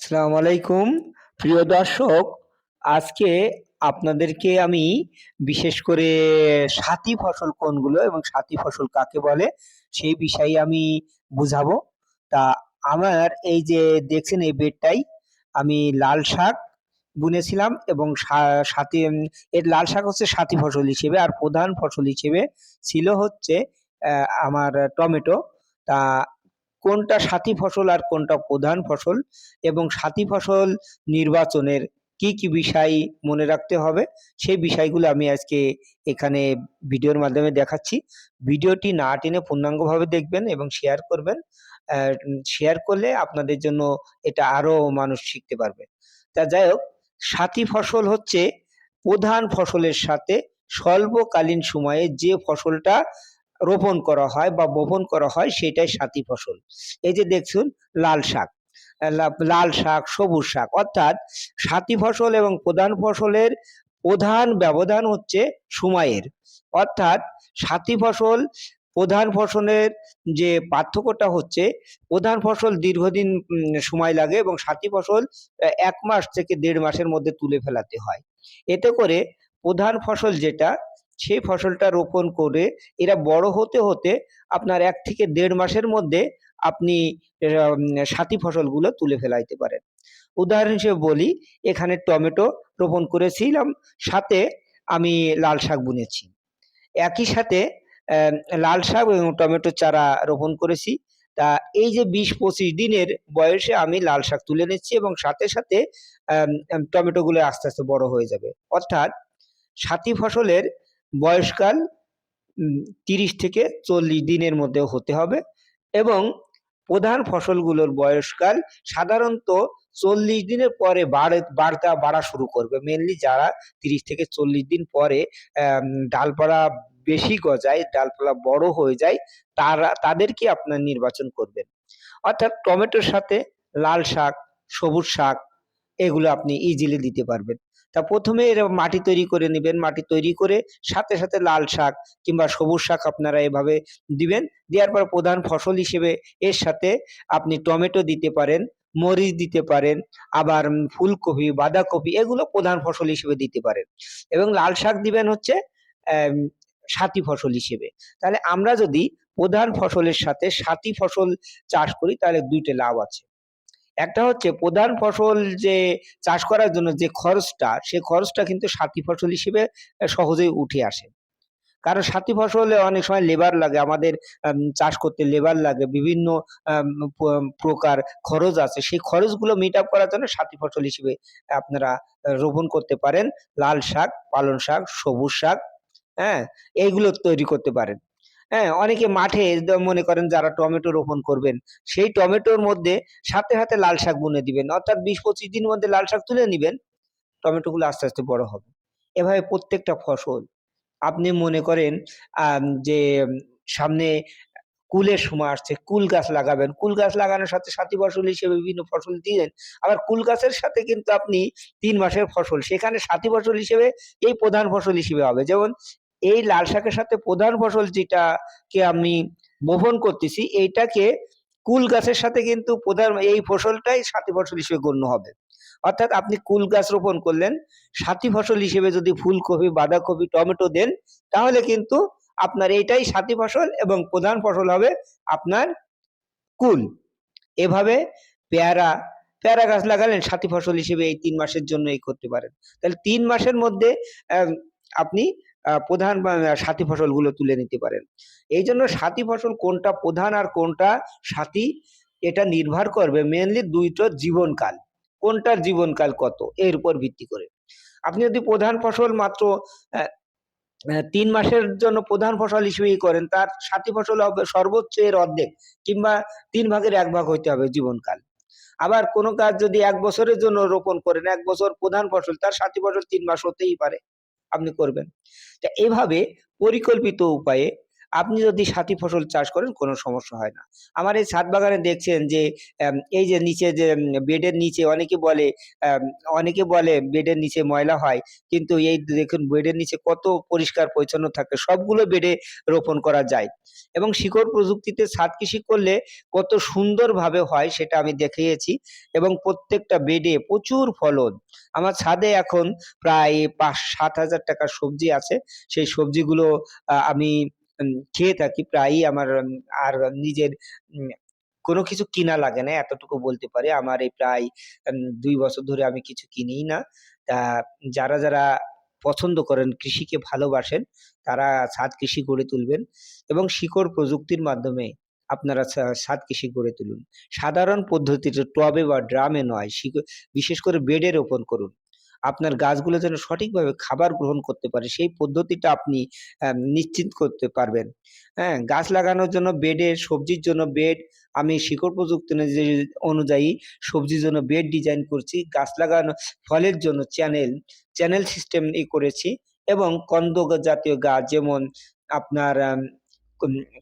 আসসালামু আলাইকুম। প্রিয় দর্শক, আজকে আপনাদেরকে আমি বিশেষ করে সাথী ফসল কোনগুলো এবং সাথী ফসল কাকে বলে সেই বিষয়ে আমি বুঝাবো। তা আমার এই যে দেখছেন এই বেডটাই, আমি লাল শাক বুনেছিলাম এবং সাথী এর লাল শাক হচ্ছে সাথী ফসল হিসেবে আর প্রধান ফসল হিসেবে ছিল হচ্ছে আমার টমেটো। তা কোনটা সাথী ফসল আর কোনটা প্রধান ফসল এবং সাথী ফসল নির্বাচনের কি কি বিষয় মনে রাখতে হবে সেই বিষয়গুলো আমি আজকে এখানে ভিডিওর মাধ্যমে দেখাচ্ছি। ভিডিওটি না টেনে পূর্ণাঙ্গভাবে দেখবেন এবং শেয়ার করবেন। শেয়ার করলে আপনাদের জন্য এটা আরও মানুষ শিখতে পারবে। তা যাই হোক, সাথী ফসল হচ্ছে প্রধান ফসলের সাথে স্বল্পকালীন সময়ে যে ফসলটা রোপণ করা হয় বা বপন করা হয় সেটাই সাথী ফসল। এই যে দেখছুন লাল শাক। লাল শাক, সবুজ শাক, অর্থাৎ সাথী ফসল এবং প্রধান ফসলের প্রধান ব্যবধান হচ্ছে সময়ের। অর্থাৎ সাথী ফসল প্রধান ফসলের যে পার্থক্যটা হচ্ছে, প্রধান ফসল দীর্ঘদিন সময় লাগে এবং সাথী ফসল এক মাস থেকে দেড় মাসের মধ্যে তুলে ফেলাতে হয়। এতে করে প্রধান ফসল যেটা সেই ফসলটা রোপণ করে এরা বড় হতে হতে আপনার এক থেকে দেড় মাসের মধ্যে আপনি সাথী ফসলগুলো তুলে ফেলাইতে পারেন। উদাহরণ হিসেবে বলি, এখানে টমেটো রোপণ করেছিলাম, সাথে আমি লাল শাক বুনেছি। একই সাথে লাল শাক এবং টমেটো চারা রোপণ করেছি। তা এই যে বিশ পঁচিশ দিনের বয়সে আমি লাল শাক তুলে নিচ্ছি এবং সাথে সাথে টমেটোগুলো আস্তে আস্তে বড় হয়ে যাবে। অর্থাৎ সাথী ফসলের বয়সকাল তিরিশ থেকে চল্লিশ দিনের মধ্যে হতে হবে এবং প্রধান ফসলগুলোর বয়সকাল সাধারণত চল্লিশ দিনের পরে বাড়ে, বাড়তা, বাড়া শুরু করবে। মেনলি যারা তিরিশ থেকে চল্লিশ দিন পরে ডালপালা বেশি গজায়, ডালপালা বড় হয়ে যায়, তারা, তাদেরকে আপনার নির্বাচন করবেন। অর্থাৎ টমেটোর সাথে লাল শাক, সবুজ শাক, এগুলো আপনি ইজিলি দিতে পারবেন। তা প্রথমে এর মাটি তৈরি করে নেবেন। মাটি তৈরি করে সাথে সাথে লাল শাক কিংবা সবুজ শাক আপনারা এভাবে দিবেন। দেওয়ার পর প্রধান ফসল হিসেবে এর সাথে আপনি টমেটো দিতে পারেন, মরিচ দিতে পারেন, আবার ফুলকপি, বাঁধাকপি এগুলো প্রধান ফসল হিসেবে দিতে পারেন। এবং লাল শাক দিবেন হচ্ছে সাথী ফসল হিসেবে। তাহলে আমরা যদি প্রধান ফসলের সাথে সাথী ফসল চাষ করি, তাহলে দুইটা লাভ আছে। একটা হচ্ছে প্রধান ফসল যে চাষ করার জন্য যে খরচটা, সে খরচটা কিন্তু সাথী ফসল হিসেবে সহজেই উঠে আসে। কারণ সাথী ফসলে অনেক সময় লেবার লাগে, আমাদের চাষ করতে লেবার লাগে, বিভিন্ন প্রকার খরচ আছে। সেই খরচগুলো মিট আপ করার জন্য সাথী ফসল হিসেবে আপনারা রোপণ করতে পারেন। লাল শাক, পালং শাক, সবুজ শাক হ্যাঁ এইগুলো তৈরি করতে পারেন। হ্যাঁ অনেকে মাঠে মনে করেন যারা টমেটো রোপণ করবেন, সেই টমেটোর মধ্যে সাথে সাথে লাল শাক বুনে দিবেন। অর্থাৎ বিশ পঁচিশ দিনের মধ্যে লাল শাক তুলে নিবেন, টমেটোগুলো আস্তে আস্তে বড় হবে। এভাবে প্রত্যেকটা ফসল আপনি মনে করেন যে, সামনে কুলের সময় আসছে, কুল গাছ লাগাবেন। কুল গাছ লাগানোর সাথে সাথী ফসল হিসেবে বিভিন্ন ফসল দিলেন, আবার কুল গাছের সাথে কিন্তু আপনি তিন মাসের ফসল, সেখানে সাথী ফসল হিসেবে এই প্রধান ফসল হিসেবে হবে। যেমন এই লাল শাকের সাথে প্রধান ফসল যেটাকে আমি বপন করতেছি, এইটাকে কুল গাছের সাথে কিন্তু প্রধান এই ফসলটাই সাথী ফসল হিসেবে গণ্য হবে। অর্থাৎ আপনি কুল গাছ রোপণ করলেন, সাথী ফসল হিসেবে যদি ফুলকপি, বাঁধাকপি, টমেটো দেন, তাহলে কিন্তু আপনার এইটাই সাথী ফসল এবং প্রধান ফসল হবে আপনার কুল। এভাবে পেয়ারা পেয়ারা গাছ লাগালেন, সাথী ফসল হিসেবে এই তিন মাসের জন্য এই করতে পারেন। তাহলে তিন মাসের মধ্যে আপনি প্রধান সাথী ফসলগুলো তুলে নিতে পারেন। এই জন্য সাথী ফসল কোনটা প্রধান আর কোনটা সাথী, এটা নির্ভর করবে মেনলি দুইটার জীবনকাল। কোনটার জীবনকাল কত, এর উপর ভিত্তি করে। আপনি যদি প্রধান ফসল মাত্র তিন মাসের জন্য প্রধান ফসল হিসেবেই করেন, তার সাথী ফসল হবে সর্বোচ্চ এর অর্ধেক, কিংবা তিন ভাগের এক ভাগ হইতে হবে জীবনকাল। আবার কোনো কাজ যদি এক বছরের জন্য রোপণ করেন, এক বছর প্রধান ফসল, তার সাথী ফসল তিন মাস হতেই পারে। আপনি করবেন। তা এভাবে পরিকল্পিত উপায়ে আপনি যদি সাথী ফসল চাষ করেন, কোনো সমস্যা হয় না। আমার এই ছাদ বাগানে দেখছেন যে এই যে নিচে যে বেডের নিচে অনেকে বলে অনেকে বলে বেডের নিচে ময়লা হয়, কিন্তু এই দেখুন বেডের নিচে কত পরিষ্কার পরিচ্ছন্ন থাকে, সবগুলো বেডে রোপণ করা যায়। এবং শিকড় প্রযুক্তিতে ছাদ কৃষি করলে কত সুন্দরভাবে হয় সেটা আমি দেখিয়েছি, এবং প্রত্যেকটা বেডে প্রচুর ফলন। আমার ছাদে এখন প্রায় পাঁচ সাত হাজার টাকার সবজি আছে, সেই সবজিগুলো আমি খেয়ে থাকি, প্রায়ই আমার আর নিজের কোনো কিছু কিনা লাগে না, এতটুকু বলতে পারি। আমার এই প্রায় দুই বছর ধরে আমি কিছু কিনিই না। তা, যারা যারা পছন্দ করেন, কৃষিকে ভালোবাসেন, তারা ছাদ কৃষি গড়ে তুলবেন এবং শিকড় প্রযুক্তির মাধ্যমে আপনারা ছাদ কৃষি গড়ে তুলুন। সাধারণ পদ্ধতিতে টবে বা ড্রামে নয় বিশেষ করে বেডে রোপণ করুন। আপনার গাছগুলো যেন সঠিকভাবে খাবার গ্রহণ করতে পারে, সেই পদ্ধতিটা আপনি নিশ্চিত করতে পারবেন। হ্যাঁ গাছ লাগানোর জন্য বেডে সবজির জন্য বেড আমি শিকড় প্রযুক্তি অনুযায়ী- সবজির জন্য বেড ডিজাইন করছি। গাছ লাগানো, ফলের জন্য চ্যানেল চ্যানেল সিস্টেম ই করেছি এবং কন্দ জাতীয় গাছ যেমন আপনার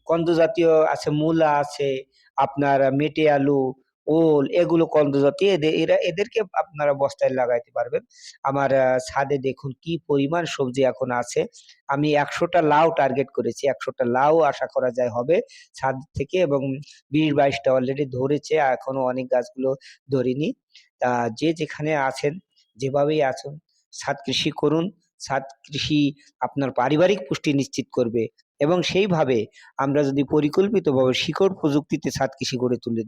কন্দ জাতীয় আছে, মূলা আছে, আপনার মেটে আলু ওল এগুলো কন্দ জাতীয় এদের এরা, এদেরকে আপনারা বস্তায় লাগাইতে পারবেন। আমার ছাদে দেখুন কি পরিমাণ সবজি এখন আছে। আমি একশোটা লাউ টার্গেট করেছি, একশোটা লাউ আশা করা যায় হবে ছাদ থেকে এবং বিশ বাইশটা অলরেডি ধরেছে, এখনও অনেক গাছগুলো ধরিনি। তা যে যেখানে আছেন, যেভাবেই আছেন, ছাদ কৃষি করুন। ছাদ কৃষি আপনার পারিবারিক পুষ্টি নিশ্চিত করবে এবং সেইভাবে আমরা যদি পরিকল্পিতভাবে শিকড় প্রযুক্তিতে ছাদ কৃষি গড়ে তুলি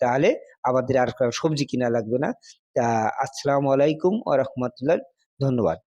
তাহলে আমাদের আর সবজি কিনা লাগবে না। তা, আসসালামু আলাইকুম ওয়া রাহমাতুল্লাহ। ধন্যবাদ।